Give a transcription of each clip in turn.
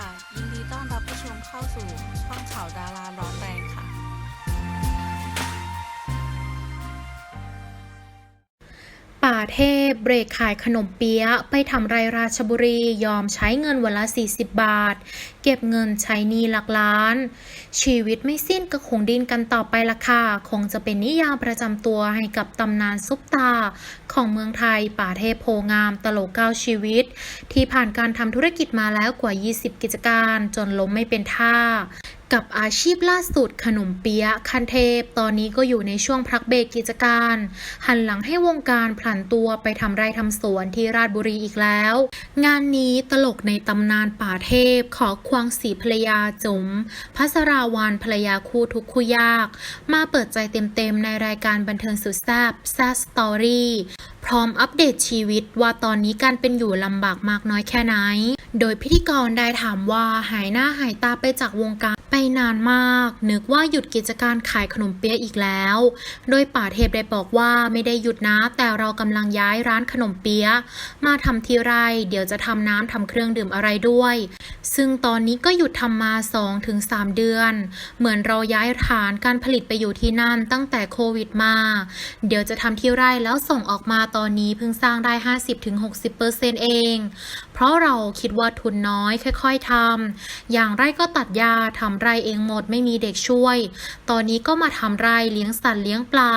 ค่ะ ยินดีต้อนรับผู้ชมเข้าสู่ช่องข่าวดารา ป่าเทพเบรกขายขนมเปี๊ยะไปทำไรราชบุรียอมใช้เงินวันละ 40 บาท เก็บเงินใช้หนี้หลักล้าน ชีวิตไม่สิ้นก็คงดินกันต่อไปละค่ะคงจะเป็นนิยามประจำตัวให้กับตำนานซุปตา ของเมืองไทยป่าเทพโพงามตลกเก้าชีวิต ที่ผ่านการทำธุรกิจมาแล้วกว่า 20 กิจการ จนล้มไม่เป็นท่า กับอาชีพล่าสุดขนมเปี๊ยะคันเทพ ตอนนี้ก็อยู่ในช่วงพักเบรกกิจการ หันหลังให้วงการผลันตัวไปทำไร่ทำสวนที่ราชบุรีอีกแล้ว งานนี้ตลกในตำนานป่าเทพขอควงสีภรรยาจุ๋มพัสราวานภรรยาคู่ทุกคู่ยาก มาเปิดใจเต็มๆในรายการบันเทิงสุดแซ่บแซ่สตอรี่พร้อมอัปเดตชีวิตว่าตอนนี้การเป็นอยู่ลำบากมากน้อยแค่ไหน โดยพิธีกรได้ถามว่าหายหน้าหายตาไปจากวงการ ไปนานมาก นึกว่าหยุดกิจการขายขนมเปี๊ยะอีกแล้ว โดยป่าเทพได้บอกว่าไม่ได้หยุดนะ แต่เรากำลังย้ายร้านขนมเปี๊ยะมาทำที่ไร เดี๋ยวจะทำน้ำทำเครื่องดื่มอะไรด้วย ซึ่งตอนนี้ก็หยุดทำมา 2-3 เดือน เหมือนเราย้ายฐานการผลิตไปอยู่ที่นั่นตั้งแต่โควิดมา เดี๋ยวจะทำที่ไรแล้วส่งออกมาตอนนี้เพิ่งสร้างได้ 50-60%เอง เพราะเราคิดว่าทุนน้อยค่อย ๆทำอย่างไรก็ตัดหญ้าทำไร่เองหมดไม่มีเด็กช่วย ตอนนี้ก็มาทำไร่เลี้ยงสัตว์เลี้ยงปลา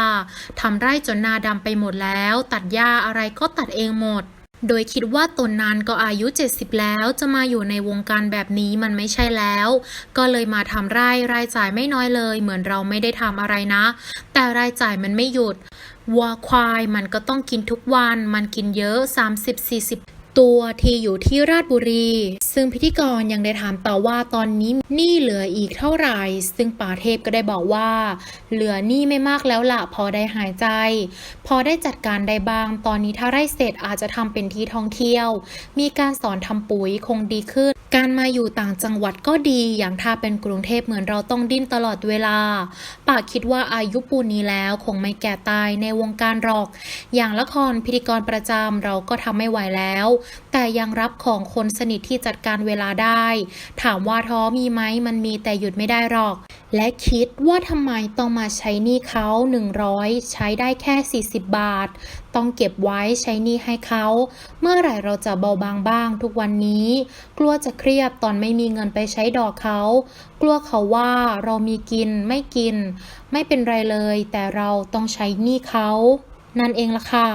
ทำไร่จนนาดำไปหมดแล้ว ตัดหญ้าอะไรก็ตัดเองหมดโดยคิดว่าตนนันก็อายุ 70 แล้วจะมาอยู่ในวงการแบบนี้มันไม่ใช่แล้ว ก็เลยมาทำไร่รายจ่ายไม่น้อยเลย เหมือนเราไม่ได้ทำอะไรนะ แต่รายจ่ายมันไม่หยุดวัวควายมันก็ต้องกินทุกวัน มันกินเยอะ 30-40 ตัวที่อยู่ที่ราชบุรี ซึ่งพิธีกรยังได้ถามต่อว่าตอนนี้หนี้เหลืออีกเท่าไหร่ ซึ่งป่าเทพก็ได้บอกว่า เหลือหนี้ไม่มากแล้วละพอได้หายใจ พอได้จัดการได้บ้าง ตอนนี้ถ้าไร่เสร็จอาจจะทำเป็นที่ท่องเที่ยว มีการสอนทำปุ๋ยคงดีขึ้น การมาอยู่ต่างจังหวัดก็ดีอย่างถ้าเป็นกรุงเทพเหมือนเราต้องดิ้นตลอดเวลาป่าคิดว่าอายุปูนนี้แล้วคงไม่แก่ตายในวงการหรอก อย่างละครพิธีกรประจำเราก็ทำไม่ไหวแล้ว แต่ยังรับของคนสนิทที่จัดการเวลาได้ ถามว่าท้อมีไหมมันมีแต่หยุดไม่ได้หรอก และคิดว่าทำไมต้องมาใช้หนี้เขา 100 ใช้ได้แค่ 40 บาท ต้องเก็บไว้ใช้หนี้ให้เขา เมื่อไหร่เราจะเบาบางบ้างทุกวันนี้ กลัวจะเครียดตอนไม่มีเงินไปใช้ดอกเขา กลัวเขาว่าเรามีกินไม่กิน ไม่เป็นไรเลย แต่เราต้องใช้หนี้เขา นั่นเองล่ะค่ะ